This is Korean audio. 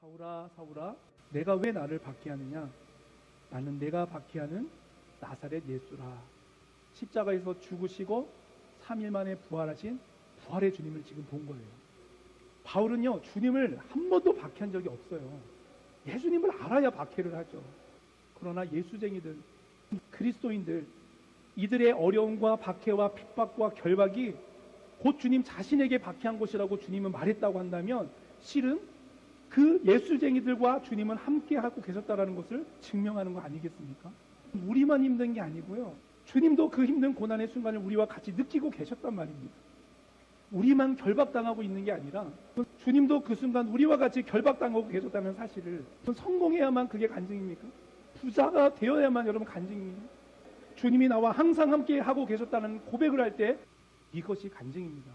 사울아 사울아 내가 왜 나를 박해하느냐? 나는 내가 박해하는 나사렛 예수라. 십자가에서 죽으시고 3일 만에 부활하신 부활의 주님을 지금 본 거예요. 바울은요 주님을 한 번도 박해한 적이 없어요. 예수님을 알아야 박해를 하죠. 그러나 예수쟁이들 그리스도인들 이들의 어려움과 박해와 핍박과 결박이 곧 주님 자신에게 박해한 것이라고 주님은 말했다고 한다면 실은 그 예술쟁이들과 주님은 함께 하고 계셨다라는 것을 증명하는 거 아니겠습니까? 우리만 힘든 게 아니고요. 주님도 그 힘든 고난의 순간을 우리와 같이 느끼고 계셨단 말입니다. 우리만 결박당하고 있는 게 아니라 주님도 그 순간 우리와 같이 결박당하고 계셨다는 사실을 성공해야만 그게 간증입니까? 부자가 되어야만 여러분 간증입니다. 주님이 나와 항상 함께 하고 계셨다는 고백을 할 때 이것이 간증입니다.